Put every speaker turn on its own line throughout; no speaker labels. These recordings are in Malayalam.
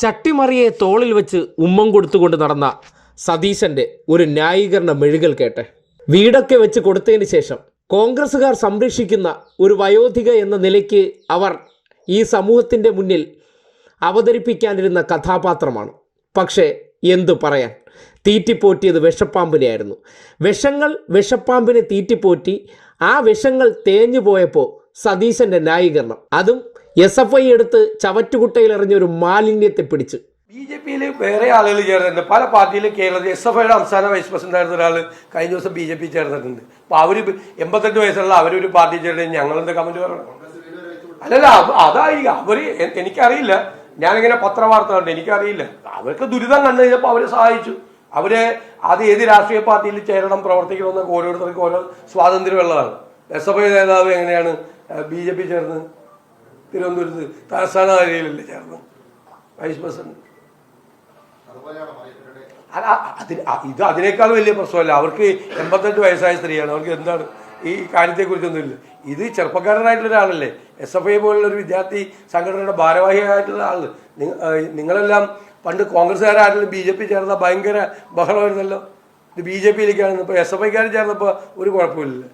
ചട്ടിമറിയെ തോളിൽ വെച്ച് ഉമ്മം കൊടുത്തുകൊണ്ട് നടന്ന സതീശന്റെ ഒരു ന്യായീകരണ മെഴുകൽ കേട്ടെ. വീടൊക്കെ വെച്ച് കൊടുത്തതിന് ശേഷം കോൺഗ്രസ്സുകാർ സംരക്ഷിക്കുന്ന ഒരു വയോധിക എന്ന നിലയ്ക്ക് അവർ ഈ സമൂഹത്തിന്റെ മുന്നിൽ അവതരിപ്പിക്കാനിരുന്ന കഥാപാത്രമാണ്. പക്ഷേ എന്തു പറയാൻ? തീറ്റിപ്പോറ്റിയത് വിഷപ്പാമ്പിനെയായിരുന്നു. വിഷങ്ങൾ വിഷപ്പാമ്പിനെ തീറ്റിപ്പോറ്റി ആ വിഷങ്ങൾ തേഞ്ഞു പോയപ്പോൾ സതീശന്റെ ന്യായീകരണം. അതും എസ് എഫ് ഐ എടുത്ത് ചവറ്റുകുട്ടയിൽ എറിഞ്ഞ ഒരു മാലിന്യത്തെ പിടിച്ച്.
ബി ജെ പിയിൽ വേറെ ആളുകൾ ചേർന്നിട്ടുണ്ട്. പല പാർട്ടിയിലും കേരളത്തിൽ എസ് എഫ് ഐയുടെ സംസ്ഥാന വൈസ് പ്രസിഡന്റ് ആയിരുന്ന ഒരാൾ കഴിഞ്ഞ ദിവസം ബി ജെ പി ചേർന്നിട്ടുണ്ട്. അപ്പൊ അവർ എൺപത്തെട്ട് വയസ്സുള്ള അവരൊരു പാർട്ടി ചേർന്ന് ഞങ്ങളെന്ത് കമന്റ് പറയണം അല്ലല്ല അതായിരിക്കും അതായി. അവർ എനിക്കറിയില്ല. ഞാനിങ്ങനെ പത്രവാർത്ത കണ്ടു. എനിക്കറിയില്ല. അവർക്ക് ദുരിതം കണ്ടു കഴിഞ്ഞപ്പോൾ അവരെ സഹായിച്ചു. അവർ അത് ഏത് രാഷ്ട്രീയ പാർട്ടിയിൽ ചേരണം പ്രവർത്തിക്കണം എന്നൊക്കെ ഓരോരുത്തർക്കും ഓരോ സ്വാതന്ത്ര്യമുള്ളതാണ്. എസ് എഫ് ഐ നേതാവ് എങ്ങനെയാണ് ബി ജെ പി ചേർന്ന് തിരുവനന്തപുരത്ത് തലസ്ഥാന കാര്യയിലല്ലേ ചേർന്നു? വൈസ് പ്രസിഡന്റ് അല്ല, അതിന് ഇത് അതിനേക്കാൾ വലിയ പ്രശ്നമല്ല. അവർക്ക് എൺപത്തെട്ട് വയസ്സായ സ്ത്രീയാണ്. അവർക്ക് എന്താണ് ഈ കാര്യത്തെക്കുറിച്ചൊന്നുമില്ല. ഇത് ചെറുപ്പക്കാരനായിട്ടുള്ള ഒരാളല്ലേ. എസ് എഫ് ഐ പോലുള്ള ഒരു വിദ്യാർത്ഥി സംഘടനയുടെ ഭാരവാഹിയായിട്ടുള്ള ആൾ. നിങ്ങ- നിങ്ങളെല്ലാം പണ്ട് കോൺഗ്രസ്സുകാരായിട്ടുള്ള ബി ജെ പി ചേർന്ന ഭയങ്കര ബഹളമായിരുന്നല്ലോ. ഇത് ബി ജെ പിയിലേക്കാണ്. ഇപ്പോൾ എസ് എഫ് ഐക്കാരും ചേർന്നപ്പോൾ ഒരു കുഴപ്പമില്ല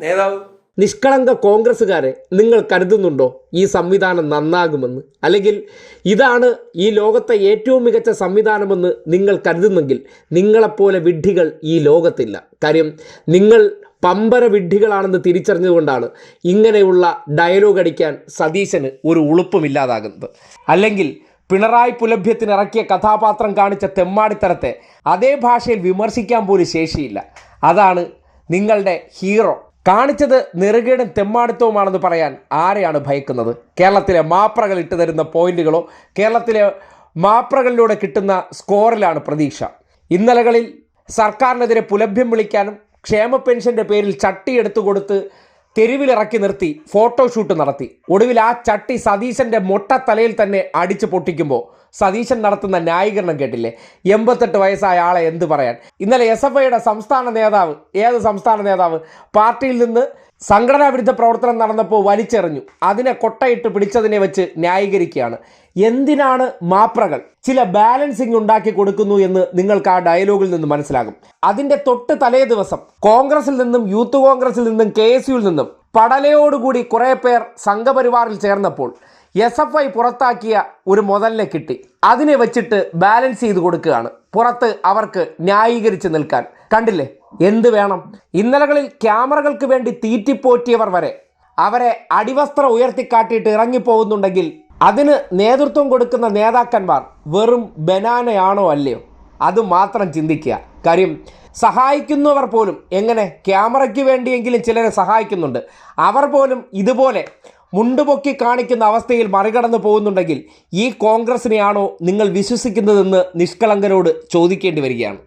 നേതാവ്
നിഷ്കളങ്ക കോൺഗ്രസ്സുകാരെ നിങ്ങൾ കരുതുന്നുണ്ടോ? ഈ സംവിധാനം നന്നാകുമെന്ന്. അല്ലെങ്കിൽ ഇതാണ് ഈ ലോകത്തെ ഏറ്റവും മികച്ച സംവിധാനമെന്ന് നിങ്ങൾ കരുതുന്നെങ്കിൽ നിങ്ങളെപ്പോലെ വിഡ്ഢികൾ ഈ ലോകത്തില്ല. കാര്യം നിങ്ങൾ പമ്പര വിഡ്ഢികളാണെന്ന് തിരിച്ചറിഞ്ഞുകൊണ്ടാണ് ഇങ്ങനെയുള്ള ഡയലോഗ് അടിക്കാൻ സതീശന് ഒരു ഉളുപ്പുമില്ലാതാകുന്നത്. അല്ലെങ്കിൽ പിണറായി പുലഭ്യത്തിന് ഇറക്കിയ കഥാപാത്രം കാണിച്ച തെമ്മാടിത്തരത്തെ അതേ ഭാഷയിൽ വിമർശിക്കാൻ പോലും ശേഷിയില്ല. അതാണ് നിങ്ങളുടെ ഹീറോ കാണിച്ചത് നെറുകേടും തെമ്മാടിത്തവുമാണെന്ന് പറയാൻ ആരെയാണ് ഭയക്കുന്നത്? കേരളത്തിലെ മാപ്രകൾ ഇട്ട് തരുന്ന പോയിന്റുകളോ കേരളത്തിലെ മാപ്രകളിലൂടെ കിട്ടുന്ന സ്കോറിലാണ് പ്രതീക്ഷ. ഇന്നലകളിൽ സർക്കാരിനെതിരെ പുലഭ്യം വിളിക്കാനും ക്ഷേമ പെൻഷന്റെ പേരിൽ ചട്ടി എടുത്തു കൊടുത്ത് തെരുവിലിറക്കി നിർത്തി ഫോട്ടോഷൂട്ട് നടത്തി. ഒടുവിൽ ആ ചട്ടി സതീശന്റെ മൊട്ട തലയിൽ തന്നെ അടിച്ചു പൊട്ടിക്കുമ്പോൾ സതീശൻ നടത്തുന്ന ന്യായീകരണം കേട്ടില്ലേ? എൺപത്തെട്ട് വയസ്സായ ആളെ എന്ത് പറയാൻ? ഇന്നലെ എസ് എഫ് ഐയുടെ സംസ്ഥാന നേതാവ് ഏത് സംസ്ഥാന നേതാവ്? പാർട്ടിയിൽ നിന്ന് സംഘടനാ വിരുദ്ധ പ്രവർത്തനം നടന്നപ്പോൾ വലിച്ചെറിഞ്ഞു. അതിനെ കൊട്ടയിട്ട് പിടിച്ചതിനെ വെച്ച് ന്യായീകരിക്കുകയാണ്. എന്തിനാണ് മാപ്രകൾ ചില ബാലൻസിങ് ഉണ്ടാക്കി കൊടുക്കുന്നു എന്ന് നിങ്ങൾക്ക് ആ ഡയലോഗിൽ നിന്ന് മനസ്സിലാകും. അതിന്റെ തൊട്ട് തലേ ദിവസം കോൺഗ്രസിൽ നിന്നും യൂത്ത് കോൺഗ്രസിൽ നിന്നും കെ എസ് യുവിൽ നിന്നും പടലയോടുകൂടി കുറേ പേർ സംഘപരിവാറിൽ ചേർന്നപ്പോൾ എസ് എഫ് ഐ പുറത്താക്കിയ ഒരു മുതലിനെ കിട്ടി. അതിനെ വെച്ചിട്ട് ബാലൻസ് ചെയ്ത് കൊടുക്കുകയാണ്. പുറത്ത് അവർക്ക് ന്യായീകരിച്ച് നിൽക്കാൻ. കണ്ടില്ലേ? എന്ത് വേണം? ഇന്നലകളിൽ ക്യാമറകൾക്ക് വേണ്ടി തീറ്റിപ്പോറ്റിയവർ വരെ അവരെ അടിവസ്ത്രം ഉയർത്തിക്കാട്ടിയിട്ട് ഇറങ്ങിപ്പോകുന്നുണ്ടെങ്കിൽ അതിന് നേതൃത്വം കൊടുക്കുന്ന നേതാക്കന്മാർ വെറും ബനാനയാണോ അല്ലയോ? അത് മാത്രം ചിന്തിക്കുക. കാര്യം സഹായിക്കുന്നവർ പോലും എങ്ങനെ ക്യാമറയ്ക്ക് വേണ്ടിയെങ്കിലും ചിലരെ സഹായിക്കുന്നുണ്ട്. അവർ പോലും ഇതുപോലെ മുണ്ടുപൊക്കി കാണിക്കുന്ന അവസ്ഥയിൽ മറികടന്നു പോകുന്നുണ്ടെങ്കിൽ ഈ കോൺഗ്രസിനെയാണോ നിങ്ങൾ വിശ്വസിക്കുന്നതെന്ന് നിഷ്കളങ്കരോട് ചോദിക്കേണ്ടി വരികയാണ്.